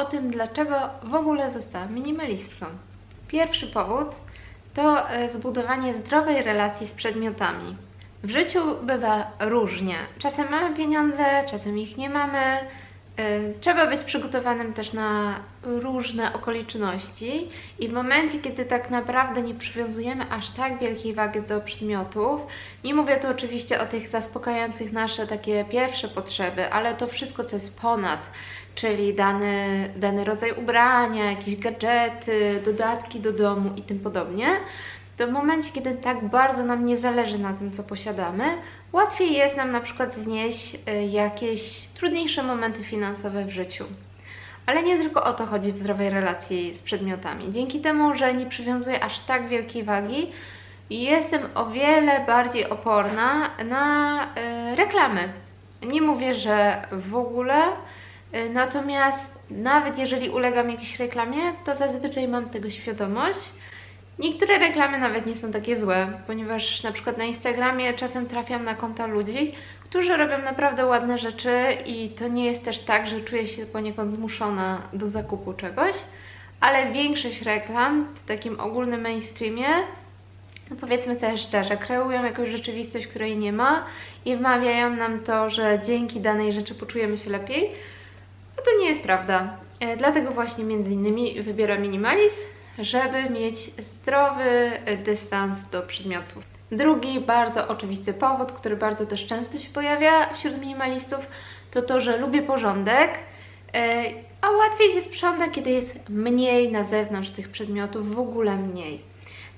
o tym, dlaczego w ogóle zostałam minimalistką. Pierwszy powód to e, zbudowanie zdrowej relacji z przedmiotami. W życiu bywa różnie. Czasem mamy pieniądze, czasem ich nie mamy. Y, Trzeba być przygotowanym też na różne okoliczności i w momencie, kiedy tak naprawdę nie przywiązujemy aż tak wielkiej wagi do przedmiotów, nie mówię tu oczywiście o tych zaspokajających nasze takie pierwsze potrzeby, ale to wszystko, co jest ponad, czyli dany, dany rodzaj ubrania, jakieś gadżety, dodatki do domu i tym podobnie, to w momencie, kiedy tak bardzo nam nie zależy na tym, co posiadamy, łatwiej jest nam na przykład znieść y, jakieś trudniejsze momenty finansowe w życiu. Ale nie tylko o to chodzi w zdrowej relacji z przedmiotami. Dzięki temu, że nie przywiązuję aż tak wielkiej wagi, jestem o wiele bardziej oporna na y, reklamy. Nie mówię, że w ogóle, natomiast nawet jeżeli ulegam jakiejś reklamie, to zazwyczaj mam tego świadomość. Niektóre reklamy nawet nie są takie złe, ponieważ na przykład na Instagramie czasem trafiam na konta ludzi, którzy robią naprawdę ładne rzeczy i to nie jest też tak, że czuję się poniekąd zmuszona do zakupu czegoś, ale większość reklam w takim ogólnym mainstreamie, no powiedzmy sobie szczerze, kreują jakąś rzeczywistość, której nie ma i wmawiają nam to, że dzięki danej rzeczy poczujemy się lepiej, a to nie jest prawda. E, Dlatego właśnie między innymi wybieram minimalizm, żeby mieć zdrowy e, dystans do przedmiotów. Drugi bardzo oczywisty powód, który bardzo też często się pojawia wśród minimalistów, to to, że lubię porządek, e, a łatwiej się sprząta, kiedy jest mniej na zewnątrz tych przedmiotów, w ogóle mniej.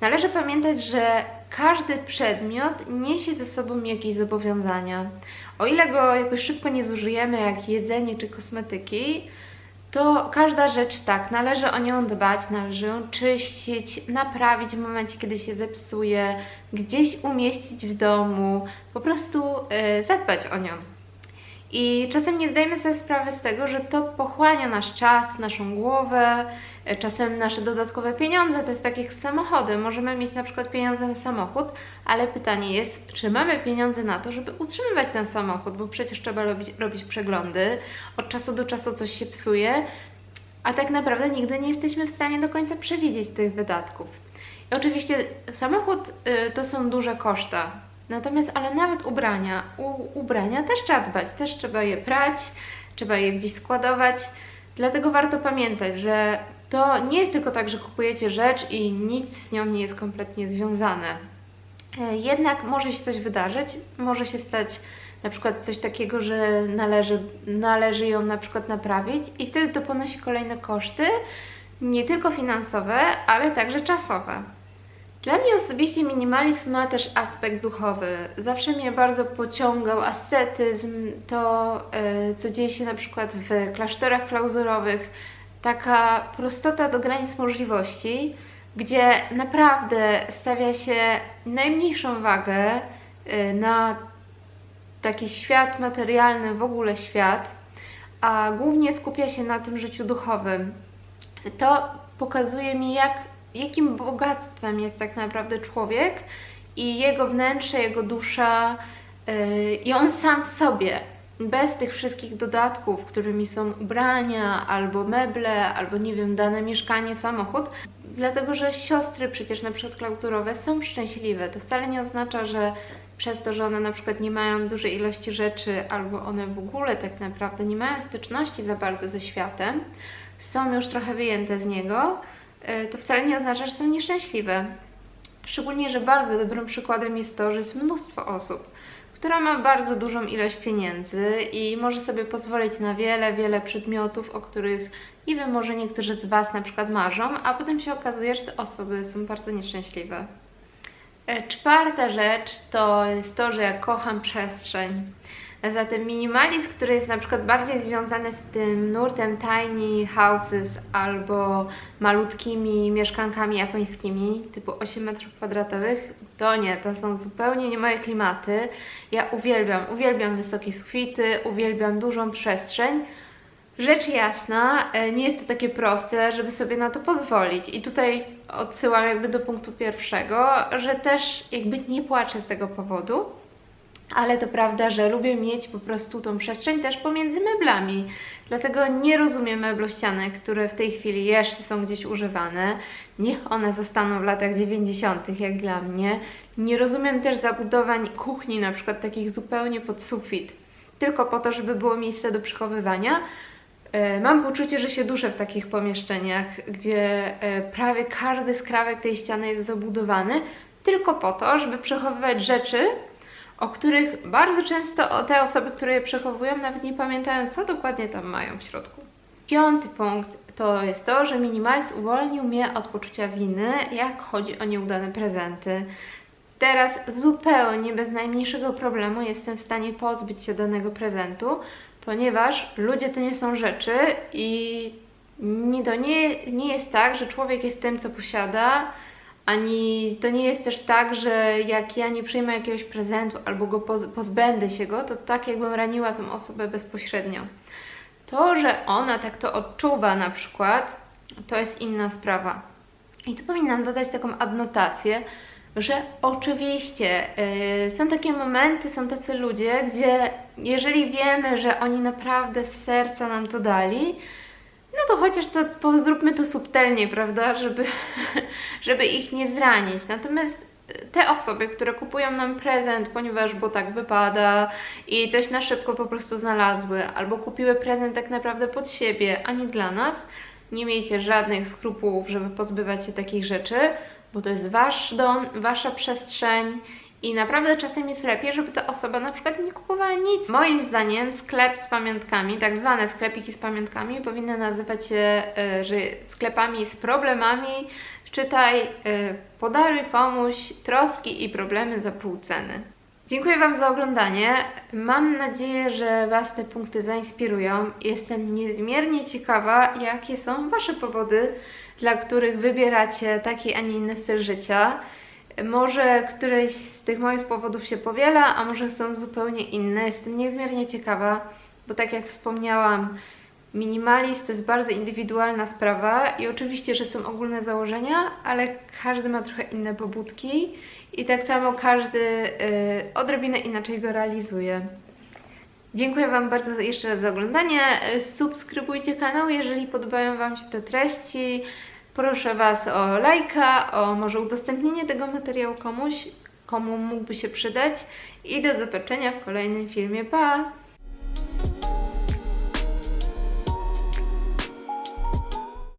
Należy pamiętać, że każdy przedmiot niesie ze sobą jakieś zobowiązania. O ile go jakoś szybko nie zużyjemy, jak jedzenie czy kosmetyki, to każda rzecz tak, należy o nią dbać, należy ją czyścić, naprawić w momencie, kiedy się zepsuje, gdzieś umieścić w domu, po prostu e, zadbać o nią. I czasem nie zdajemy sobie sprawy z tego, że to pochłania nasz czas, naszą głowę, e, czasem nasze dodatkowe pieniądze. To jest tak jak z samochodem. Możemy mieć na przykład pieniądze na samochód, ale pytanie jest, czy mamy pieniądze na to, żeby utrzymywać ten samochód, bo przecież trzeba robić, robić przeglądy, od czasu do czasu coś się psuje, a tak naprawdę nigdy nie jesteśmy w stanie do końca przewidzieć tych wydatków. I oczywiście samochód y, to są duże koszta. Natomiast, ale nawet ubrania, u ubrania też trzeba dbać, też trzeba je prać, trzeba je gdzieś składować. Dlatego warto pamiętać, że to nie jest tylko tak, że kupujecie rzecz i nic z nią nie jest kompletnie związane. E, Jednak może się coś wydarzyć, może się stać na przykład coś takiego, że należy, należy ją na przykład naprawić i wtedy to ponosi kolejne koszty, nie tylko finansowe, ale także czasowe. Dla mnie osobiście minimalizm ma też aspekt duchowy. Zawsze mnie bardzo pociągał ascetyzm, to e, co dzieje się na przykład w klasztorach klauzurowych, taka prostota do granic możliwości, gdzie naprawdę stawia się najmniejszą wagę e, na taki świat materialny, w ogóle świat, a głównie skupia się na tym życiu duchowym. To pokazuje mi, jak, jakim bogactwem jest tak naprawdę człowiek i jego wnętrze, jego dusza yy, i on sam w sobie. Bez tych wszystkich dodatków, którymi są ubrania, albo meble, albo nie wiem, dane mieszkanie, samochód. Dlatego, że siostry przecież na przykład klauzurowe są szczęśliwe. To wcale nie oznacza, że przez to, że one na przykład nie mają dużej ilości rzeczy, albo one w ogóle tak naprawdę nie mają styczności za bardzo ze światem, są już trochę wyjęte z niego, to wcale nie oznacza, że są nieszczęśliwe. Szczególnie, że bardzo dobrym przykładem jest to, że jest mnóstwo osób, która ma bardzo dużą ilość pieniędzy i może sobie pozwolić na wiele, wiele przedmiotów, o których nie wiem, może niektórzy z Was na przykład marzą, a potem się okazuje, że te osoby są bardzo nieszczęśliwe. E, Czwarta rzecz to jest to, że ja kocham przestrzeń. Zatem minimalizm, który jest na przykład bardziej związany z tym nurtem tiny houses albo malutkimi mieszkankami japońskimi typu 8 m2, to nie, to są zupełnie nie moje klimaty. Ja uwielbiam, uwielbiam wysokie sufity, uwielbiam dużą przestrzeń. Rzecz jasna, e, nie jest to takie proste, żeby sobie na to pozwolić. I tutaj odsyłam jakby do punktu pierwszego, że też jakby nie płaczę z tego powodu, ale to prawda, że lubię mieć po prostu tą przestrzeń też pomiędzy meblami. Dlatego nie rozumiem meblościanek, które w tej chwili jeszcze są gdzieś używane. Niech one zostaną w latach 90., jak dla mnie. Nie rozumiem też zabudowań kuchni, na przykład takich zupełnie pod sufit, tylko po to, żeby było miejsce do przechowywania. E, Mam poczucie, że się duszę w takich pomieszczeniach, gdzie e, prawie każdy skrawek tej ściany jest zabudowany, tylko po to, żeby przechowywać rzeczy, o których bardzo często te osoby, które je przechowują, nawet nie pamiętają, co dokładnie tam mają w środku. Piąty punkt to jest to, że minimalizm uwolnił mnie od poczucia winy, jak chodzi o nieudane prezenty. Teraz zupełnie bez najmniejszego problemu jestem w stanie pozbyć się danego prezentu, ponieważ ludzie to nie są rzeczy i nie, to nie, nie jest tak, że człowiek jest tym, co posiada, ani to nie jest też tak, że jak ja nie przyjmę jakiegoś prezentu albo go poz, pozbędę się go, to tak jakbym raniła tą osobę bezpośrednio. To, że ona tak to odczuwa na przykład, to jest inna sprawa. I tu powinnam dodać taką adnotację, że oczywiście yy, są takie momenty, są tacy ludzie, gdzie jeżeli wiemy, że oni naprawdę z serca nam to dali, no to chociaż to, to zróbmy to subtelnie, prawda, żeby, żeby ich nie zranić. Natomiast te osoby, które kupują nam prezent, ponieważ bo tak wypada i coś na szybko po prostu znalazły, albo kupiły prezent tak naprawdę pod siebie, a nie dla nas, nie miejcie żadnych skrupułów, żeby pozbywać się takich rzeczy, bo to jest wasz dom, wasza przestrzeń i naprawdę czasem jest lepiej, żeby ta osoba na przykład nie kupowała nic. Moim zdaniem sklep z pamiątkami, tak zwane sklepiki z pamiątkami powinny nazywać się e, że sklepami z problemami. Czytaj, e, podaruj komuś troski i problemy za pół ceny. Dziękuję Wam za oglądanie. Mam nadzieję, że Was te punkty zainspirują. Jestem niezmiernie ciekawa, jakie są Wasze powody, dla których wybieracie taki, a nie inny styl życia. Może któryś z tych moich powodów się powiela, a może są zupełnie inne. Jestem niezmiernie ciekawa, bo tak jak wspomniałam, minimalizm to jest bardzo indywidualna sprawa i oczywiście, że są ogólne założenia, ale każdy ma trochę inne pobudki i tak samo każdy y, odrobinę inaczej go realizuje. Dziękuję Wam bardzo jeszcze za oglądanie. Subskrybujcie kanał, jeżeli podobają Wam się te treści. Proszę Was o lajka, o może udostępnienie tego materiału komuś, komu mógłby się przydać. I do zobaczenia w kolejnym filmie. Pa!